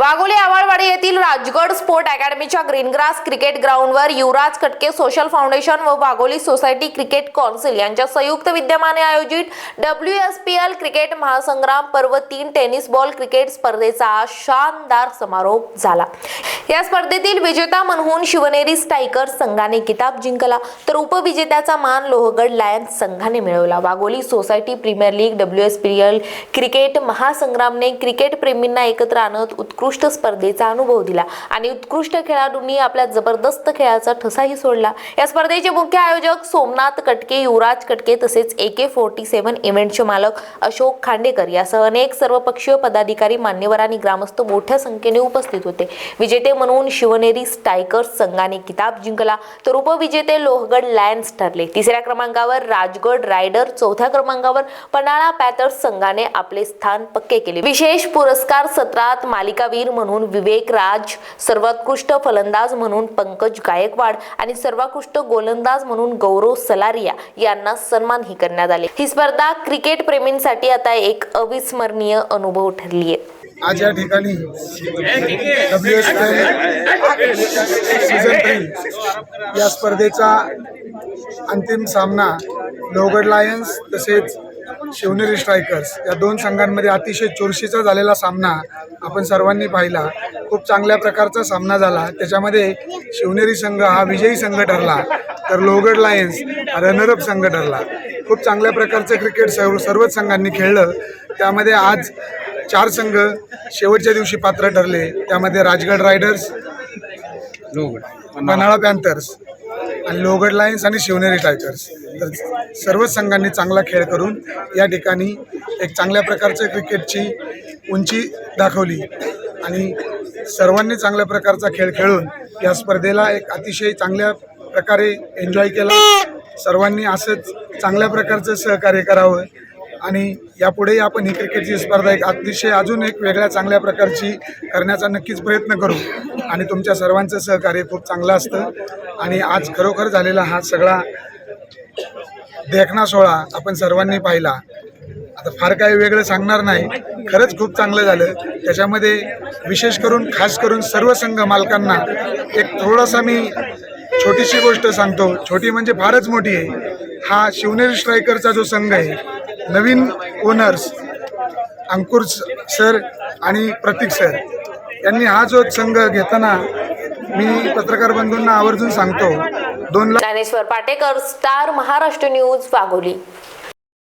वाघोली आवाळवाडी येथील राजगड स्पोर्ट अकॅडमीच्या green grass cricket ग्राउंडवर युवराज कटके सोशल फाउंडेशन व वाघोली सोसायटी क्रिकेट कौन्सिल यांच्या संयुक्त विद्यमाने आयोजित W S P L cricket महासंग्राम पर्व तीन टेनिस बॉल क्रिकेट स्पर्धेचा शानदार समारोप झाला. या स्पर्धेतील विजेता म्हणून शिवनेरी स्टायकर संघाने किताब जिंकला. तर उपविजेत्याचा मान लोहगड लायन्स संघाने मिळवला. Wagholi society premier league W S P L cricket महासंग्रामने cricket प्रेमींना एकत्र आणत उत्कृष्ट स्पर्धेचा अनुभव दिला आणि उत्कृष्ट खेळाडूंनी आपल्या जबरदस्त खेळाचा ठसाही सोडला. या स्पर्धेचे मुख्य आयोजक सोमनाथ कटके युवराज कटके तसेच ए के फोर्टी सेव्हन इव्हेंटचे मालक अशोक खांडेकर यासह अनेक सर्वपक्षीय पदाधिकारी मान्यवर आणि ग्रामस्थ मोठ्या संख्येने उपस्थित होते. विजेते म्हणून शिवनेरी स्टायकर्स संघाने किताब जिंकला. तर उपविजेते लोहगड लायन्स ठरले. तिसऱ्या क्रमांकावर राजगड रायडर चौथ्या क्रमांकावर पन्हाळा पॅथर्स संघाने आपले स्थान पक्के केले. विशेष पुरस्कार सत्रात मालिकावीर म्हणून विवेक राज सर्वोत्कृष्ट फलंदाज म्हणून पंकज गायकवाड आणि सर्वोत्कृष्ट गोलंदाज म्हणून गौरव सलारिया यांना सन्मानही करण्यात आले. ही स्पर्धा क्रिकेट प्रेमींसाठी आता एक अविस्मरणीय अनुभव ठरली आहे आज या ठिकाणी डब्ल्यू एस सीझन थ्री या स्पर्धेचा अंतिम सामना लोहगड लायन्स तसेच शिवनेरी स्ट्रायकर्स या दोन संघांमध्ये अतिशय चुरशीचा झालेला सामना आपण सर्वांनी पाहिला. खूप चांगल्या प्रकारचा सामना झाला. त्याच्यामध्ये शिवनेरी संघ हा विजयी संघ ठरला. तर लोहगड लायन्स हा रनरअप संघ ठरला. खूप चांगल्या प्रकारचं क्रिकेट सर्व सर्वच संघांनी खेळलं. त्यामध्ये आज चार संघ शेवटच्या दिवशी पात्र ठरले. त्यामध्ये राजगड रायडर्स पन्हाळा पॅन्थर्स आणि लोहगड लायन्स आणि शिवनेरी टायगर्स तर सर्वच संघांनी चांगला खेळ करून या ठिकाणी एक चांगल्या प्रकारच्या क्रिकेटची उंची दाखवली आणि सर्वांनी चांगल्या प्रकारचा खेळ खेळून या स्पर्धेला एक अतिशय चांगल्या प्रकारे एन्जॉय केला. सर्वांनी असंच चांगल्या प्रकारचं सहकार्य करावं. आणि यापुढेही आपण ही क्रिकेटची स्पर्धा एक अतिशय अजून एक वेगळ्या चांगल्या प्रकारची करण्याचा नक्कीच प्रयत्न करू. आणि तुमच्या सर्वांचं सहकार्य खूप चांगलं असतं. आणि आज खरोखर झालेला हा सगळा देखणा सोहळा आपण सर्वांनी पाहिला. आता फार काही वेगळं सांगणार नाही. खरंच खूप चांगलं झालं. त्याच्यामध्ये विशेष करून खास करून सर्व संघ मालकांना एक थोडासा मी छोटीशी गोष्ट सांगतो. छोटी म्हणजे फारच मोठी आहे. हा शिवनेरी स्ट्रायकरचा जो संघ आहे नवीन ओनर्स अंकुर सर आणि प्रतीक सर. यांनी हा जो संघ घेताना मी पत्रकार बंधूंना आवर्जून सांगतो दोन ज्ञानेश्वर पाटेकर स्टार महाराष्ट्र न्यूज वाघोली.